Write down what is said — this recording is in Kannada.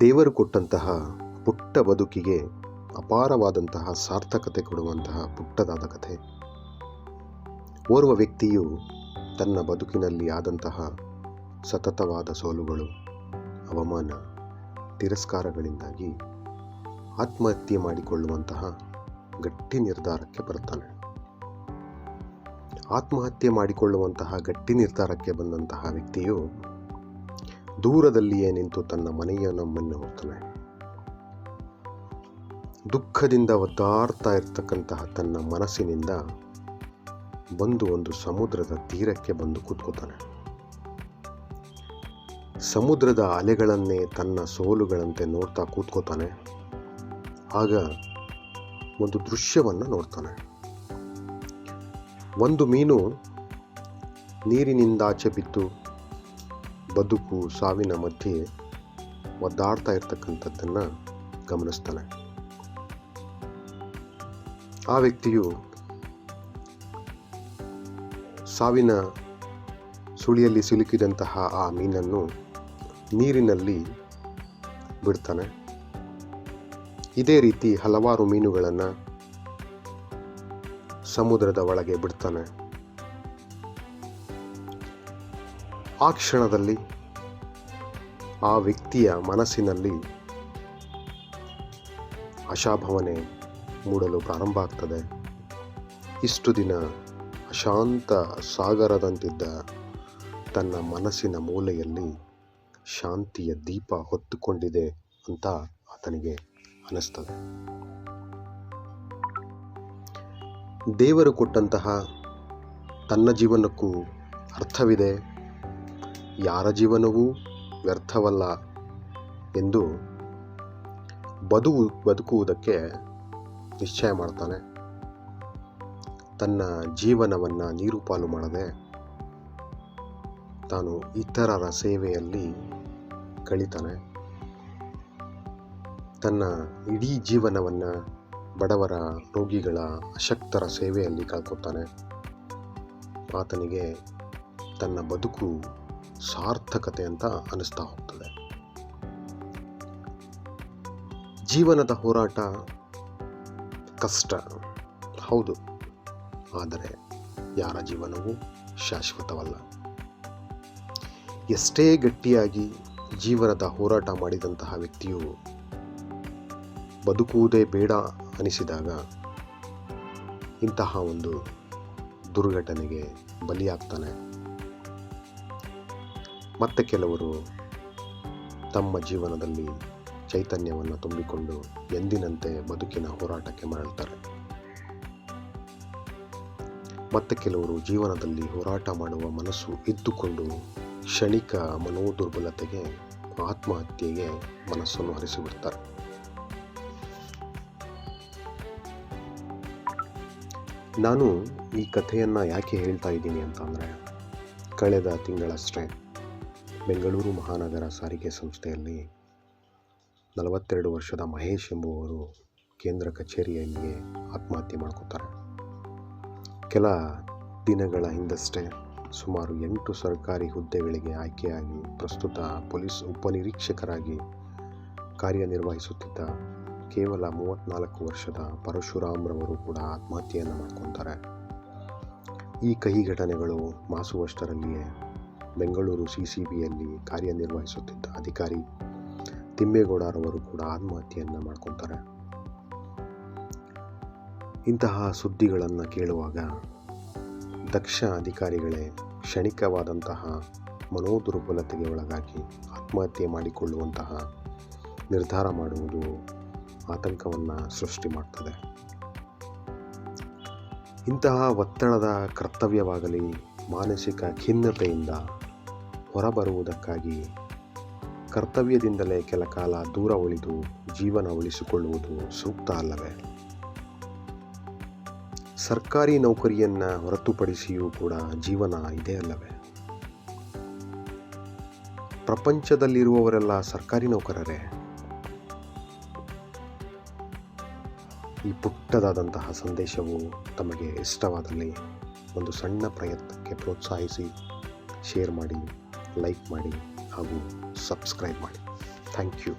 ದೇವರು ಕೊಟ್ಟಂತಹ ಪುಟ್ಟ ಬದುಕಿಗೆ ಅಪಾರವಾದಂತಹ ಸಾರ್ಥಕತೆ ಕೊಡುವಂತಹ ಪುಟ್ಟದಾದ ಕಥೆ. ಓರ್ವ ವ್ಯಕ್ತಿಯು ತನ್ನ ಬದುಕಿನಲ್ಲಿ ಆದಂತಹ ಸತತವಾದ ಸೋಲುಗಳು, ಅವಮಾನ, ತಿರಸ್ಕಾರಗಳಿಂದಾಗಿ ಆತ್ಮಹತ್ಯೆ ಮಾಡಿಕೊಳ್ಳುವಂತಹ ಗಟ್ಟಿ ನಿರ್ಧಾರಕ್ಕೆ ಬರುತ್ತಾನೆ. ಆತ್ಮಹತ್ಯೆ ಮಾಡಿಕೊಳ್ಳುವಂತಹ ಗಟ್ಟಿ ನಿರ್ಧಾರಕ್ಕೆ ಬಂದಂತಹ ವ್ಯಕ್ತಿಯು ದೂರದಲ್ಲಿಯೇ ನಿಂತು ತನ್ನ ಮನೆಯ ನಮ್ಮನ್ನು ಹೋಗ್ತಾನೆ ದುಃಖದಿಂದ ಒದ್ದಾಡ್ತಾ ಇರ್ತಕ್ಕಂತಹ ತನ್ನ ಮನಸ್ಸಿನಿಂದ ಬಂದು ಒಂದು ಸಮುದ್ರದ ತೀರಕ್ಕೆ ಬಂದು ಕೂತ್ಕೋತಾನೆ ಸಮುದ್ರದ ಅಲೆಗಳನ್ನೇ ತನ್ನ ಸೋಲುಗಳಂತೆ ನೋಡ್ತಾ ಕೂತ್ಕೋತಾನೆ ಆಗ ಒಂದು ದೃಶ್ಯವನ್ನು ನೋಡ್ತಾನೆ. ಒಂದು ಮೀನು ನೀರಿನಿಂದಾಚೆ ಬಿದ್ದು ಬದುಕು ಸಾವಿನ ಮಧ್ಯೆ ಒದ್ದಾಡ್ತಾ ಇರ್ತಕ್ಕಂಥದ್ದನ್ನು ಗಮನಿಸ್ತಾನೆ. ಆ ವ್ಯಕ್ತಿಯು ಸಾವಿನ ಸುಳಿಯಲ್ಲಿ ಸಿಲುಕಿದಂತಹ ಆ ಮೀನನ್ನು ನೀರಿನಲ್ಲಿ ಬಿಡ್ತಾನೆ. ಇದೇ ರೀತಿ ಹಲವಾರು ಮೀನುಗಳನ್ನು ಸಮುದ್ರದ ಒಳಗೆ ಬಿಡ್ತಾನೆ. ಆ ಕ್ಷಣದಲ್ಲಿ ಆ ವ್ಯಕ್ತಿಯ ಮನಸ್ಸಿನಲ್ಲಿ ಆಶಾಭವನೆ ಮೂಡಲು ಪ್ರಾರಂಭ ಆಗ್ತದೆ. ಇಷ್ಟು ದಿನ ಅಶಾಂತ ಸಾಗರದಂತಿದ್ದ ತನ್ನ ಮನಸ್ಸಿನ ಮೂಲೆಯಲ್ಲಿ ಶಾಂತಿಯ ದೀಪ ಹೊತ್ತುಕೊಂಡಿದೆ ಅಂತ ಆತನಿಗೆ ಅನಿಸ್ತದೆ. ದೇವರು ಕೊಟ್ಟಂತಹ ತನ್ನ ಜೀವನಕ್ಕೂ ಅರ್ಥವಿದೆ. ಯಾರ ಜೀವನವೂ ವ್ಯರ್ಥವಲ್ಲ ಎಂದು ಬದು ಬದುಕುವುದಕ್ಕೆ ನಿಶ್ಚಯ ಮಾಡ್ತಾನೆ. ತನ್ನ ಜೀವನವನ್ನು ನೀರುಪಾಲು ಮಾಡದೆ ತಾನು ಇತರರ ಸೇವೆಯಲ್ಲಿ ಕಳೀತಾನೆ. ತನ್ನ ಇಡೀ ಜೀವನವನ್ನು ಬಡವರ ರೋಗಿಗಳ ಅಶಕ್ತರ ಸೇವೆಯಲ್ಲಿ ಕಳ್ಕೊತಾನೆ ಆತನಿಗೆ ತನ್ನ ಬದುಕು ಸಾರ್ಥಕತೆ ಅಂತ ಅನಿಸ್ತಾ ಹೋಗ್ತದೆ. ಜೀವನದ ಹೋರಾಟ ಕಷ್ಟ, ಹೌದು. ಆದರೆ ಯಾರ ಜೀವನವೂ ಶಾಶ್ವತವಲ್ಲ. ಎಷ್ಟೇ ಗಟ್ಟಿಯಾಗಿ ಜೀವನದ ಹೋರಾಟ ಮಾಡಿದಂತಹ ವ್ಯಕ್ತಿಯು ಬದುಕುವುದೇ ಬೇಡ ಅನಿಸಿದಾಗ ಇಂತಹ ಒಂದು ದುರ್ಘಟನೆಗೆ ಬಲಿಯಾಗ್ತಾನೆ. ಮತ್ತೆ ಕೆಲವರು ತಮ್ಮ ಜೀವನದಲ್ಲಿ ಚೈತನ್ಯವನ್ನು ತುಂಬಿಕೊಂಡು ಎಂದಿನಂತೆ ಬದುಕಿನ ಹೋರಾಟಕ್ಕೆ ಮರಳ್ತಾರೆ. ಮತ್ತೆ ಕೆಲವರು ಜೀವನದಲ್ಲಿ ಹೋರಾಟ ಮಾಡುವ ಮನಸ್ಸು ಇದ್ದುಕೊಂಡು ಕ್ಷಣಿಕ ಮನೋದುರ್ಬಲತೆಗೆ, ಆತ್ಮಹತ್ಯೆಗೆ ಮನಸ್ಸನ್ನು ಹರಿಸಿಬಿಡ್ತಾರೆ ನಾನು ಈ ಕಥೆಯನ್ನು ಯಾಕೆ ಹೇಳ್ತಾ ಇದ್ದೀನಿ ಅಂತಂದರೆ, ಕಳೆದ ತಿಂಗಳಷ್ಟೇ ಬೆಂಗಳೂರು ಮಹಾನಗರ ಸಾರಿಗೆ ಸಂಸ್ಥೆಯಲ್ಲಿ ನಲವತ್ತೆರಡು ವರ್ಷದ ಮಹೇಶ್ ಎಂಬುವರು ಕೇಂದ್ರ ಕಚೇರಿಯಲ್ಲಿಯೇ ಆತ್ಮಹತ್ಯೆ ಮಾಡ್ಕೋತಾರೆ. ಕೆಲ ದಿನಗಳ ಹಿಂದಷ್ಟೇ ಸುಮಾರು ಎಂಟು ಸರ್ಕಾರಿ ಹುದ್ದೆಗಳಿಗೆ ಆಯ್ಕೆಯಾಗಿ ಪ್ರಸ್ತುತ ಪೊಲೀಸ್ ಉಪನಿರೀಕ್ಷಕರಾಗಿ ಕಾರ್ಯನಿರ್ವಹಿಸುತ್ತಿದ್ದ ಕೇವಲ ಮೂವತ್ತ್ನಾಲ್ಕು ವರ್ಷದ ಪರಶುರಾಮ್ರವರು ಕೂಡ ಆತ್ಮಹತ್ಯೆಯನ್ನು ಮಾಡ್ಕೊತಾರೆ. ಈ ಕಹಿ ಘಟನೆಗಳು ಮಾಸುವಷ್ಟರಲ್ಲಿಯೇ ಬೆಂಗಳೂರು ಸಿ ಸಿ ಬಿಯಲ್ಲಿ ಕಾರ್ಯನಿರ್ವಹಿಸುತ್ತಿದ್ದ ಅಧಿಕಾರಿ ತಿಮ್ಮೇಗೌಡರವರು ಕೂಡ ಆತ್ಮಹತ್ಯೆಯನ್ನು ಮಾಡ್ಕೊತಾರೆ. ಇಂತಹ ಸುದ್ದಿಗಳನ್ನು ಕೇಳುವಾಗ ದಕ್ಷ ಅಧಿಕಾರಿಗಳೇ ಕ್ಷಣಿಕವಾದಂತಹ ಮನೋದುರ್ಬಲತೆಗೆ ಒಳಗಾಗಿ ಆತ್ಮಹತ್ಯೆ ಮಾಡಿಕೊಳ್ಳುವಂತಹ ನಿರ್ಧಾರ ಮಾಡುವುದು ಆತಂಕವನ್ನು ಸೃಷ್ಟಿ ಮಾಡ್ತದೆ. ಇಂತಹ ಒತ್ತಡದ ಕರ್ತವ್ಯವಾಗಲಿ, ಮಾನಸಿಕ ಖಿನ್ನತೆಯಿಂದ ಹೊರಬರುವುದಕ್ಕಾಗಿ ಕರ್ತವ್ಯದಿಂದಲೇ ಕೆಲ ಕಾಲ ದೂರ ಉಳಿದು ಜೀವನ ಉಳಿಸಿಕೊಳ್ಳುವುದು ಸೂಕ್ತ ಅಲ್ಲವೇ? ಸರ್ಕಾರಿ ನೌಕರಿಯನ್ನು ಹೊರತುಪಡಿಸಿಯೂ ಕೂಡ ಜೀವನ ಇದೆ ಅಲ್ಲವೇ? ಪ್ರಪಂಚದಲ್ಲಿರುವವರೆಲ್ಲ ಸರ್ಕಾರಿ ನೌಕರರೇ? ಈ ಪುಟ್ಟದಾದಂತಹ ಸಂದೇಶವು ತಮಗೆ ಇಷ್ಟವಾದಲ್ಲಿ ಒಂದು ಸಣ್ಣ ಪ್ರಯತ್ನಕ್ಕೆ ಪ್ರೋತ್ಸಾಹಿಸಿ, ಶೇರ್ ಮಾಡಿ. ಲೈಕ್ ಮಾಡಿ ಹಾಗೂ ಸಬ್ಸ್ಕ್ರೈಬ್ ಮಾಡಿ. Thank you